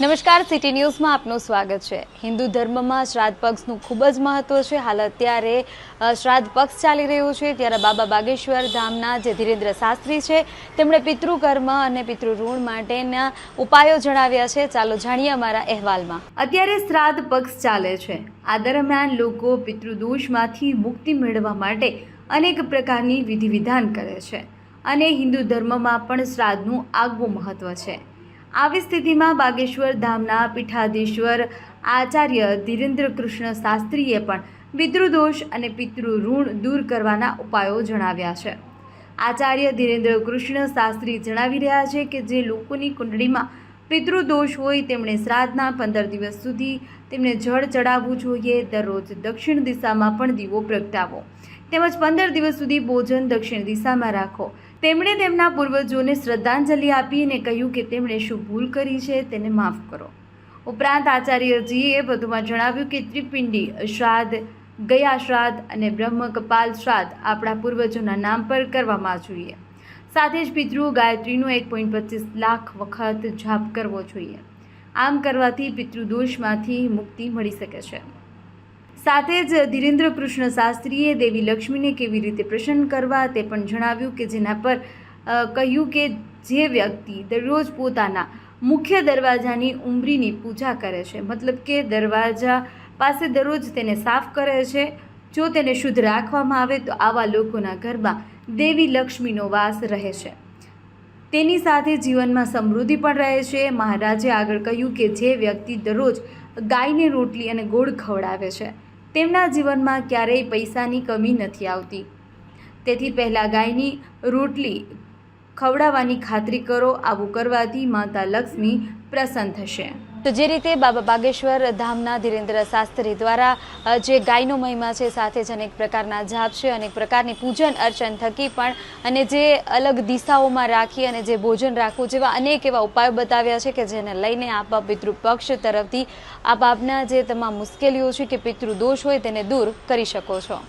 નમસ્કાર, સિટી ન્યૂઝમાં આપનું સ્વાગત છે. હિન્દુ ધર્મમાં શ્રાદ્ધ પક્ષનું ખૂબ જ મહત્વ છે. હાલ અત્યારે શ્રાદ્ધ પક્ષ ચાલી રહ્યું છે ત્યારે બાબા બાગેશ્વર ધામના જે ધીરેન્દ્ર શાસ્ત્રી છે, તેમણે પિતૃકર્મ અને પિતૃઋણ માટેના ઉપાયો જણાવ્યા છે. ચાલો જાણીએ અમારા અહેવાલમાં. અત્યારે શ્રાદ્ધ પક્ષ ચાલે છે. આ દરમિયાન લોકો પિતૃદોષમાંથી મુક્તિ મેળવવા માટે અનેક પ્રકારની વિધિ વિધાન કરે છે અને હિન્દુ ધર્મમાં પણ શ્રાદ્ધનું આગવું મહત્વ છે. આવી સ્થિતિમાં બાગેશ્વર ધામના પીઠાધીશ્વર આચાર્ય ધીરેન્દ્ર કૃષ્ણ શાસ્ત્રીએ પણ પિતૃદોષ અને પિતૃ ઋણ દૂર કરવાના ઉપાયો જણાવ્યા છે. આચાર્ય ધીરેન્દ્ર કૃષ્ણ શાસ્ત્રી જણાવી રહ્યા છે કે જે લોકોની કુંડળીમાં પિતૃદોષ હોય તેમણે શ્રાદ્ધના પંદર દિવસ સુધી તેમને જળ ચડાવવું જોઈએ, દરરોજ દક્ષિણ દિશામાં પણ દીવો પ્રગટાવો. તેમજ પંદર દિવસ સુધી ભોજન દક્ષિણ દિશામાં રાખો. તેમણે તેમના પૂર્વજોને શ્રદ્ધાંજલિ આપી અને કહ્યું કે તેમણે શું ભૂલ કરી છે તેને માફ કરો. ઉપરાંત આચાર્યજીએ વધુમાં જણાવ્યું કે ત્રિપિંડી શ્રાદ્ધ ગયા શ્રાદ્ધ અને બ્રહ્મ કપાલ શ્રાદ્ધ આપણા પૂર્વજોના નામ પર કરવામાં જોઈએ. સાથે જ પિતૃ ગાયત્રીનો એક પોઈન્ટ પચીસ લાખ વખત જાપ કરવો જોઈએ. આમ કરવાથી પિતૃદોષમાંથી મુક્તિ મળી શકે છે. સાથે જ ધીરેન્દ્ર કૃષ્ણ શાસ્ત્રીએ દેવી લક્ષ્મીને કેવી રીતે પ્રસન્ન કરવા તે પણ જણાવ્યું કે જેના પર કહ્યું કે જે વ્યક્તિ દરરોજ પોતાના મુખ્ય દરવાજાની ઉંબરીની પૂજા કરે છે, મતલબ કે દરવાજા પાસે દરરોજ તેને સાફ કરે છે, જો તેને શુદ્ધ રાખવામાં આવે તો આવા લોકોના ઘરમાં દેવી લક્ષ્મીનો વાસ રહે છે. તેની સાથે જીવનમાં સમૃદ્ધિ પણ રહે છે. મહારાજે આગળ કહ્યું કે જે વ્યક્તિ દરરોજ ગાયને રોટલી અને ગોળ ખવડાવે છે તેમના જીવનમાં ક્યારેય પૈસાની કમી નથી આવતી. તેથી પહેલાં ગાયની રોટલી ખવડાવવાની ખાતરી કરો, આવું કરવાથી માતા લક્ષ્મી પ્રસન્ન થશે. તો જે રીતે બાબા બાગેશ્વર ધામના ધીરેન્દ્ર શાસ્ત્રી દ્વારા જે ગાયનો મહિમા છે, સાથે જ અનેક પ્રકારના જાપ છે, અનેક પ્રકારની પૂજન અર્ચન થકી પણ, અને જે અલગ દિશાઓમાં રાખી અને જે ભોજન રાખવું જેવા અનેક એવા ઉપાયો બતાવ્યા છે કે જેને લઈને આપ પિતૃપક્ષ તરફથી આપ આપના જે તમામ મુશ્કેલીઓ છે કે પિતૃદોષ હોય તેને દૂર કરી શકો છો.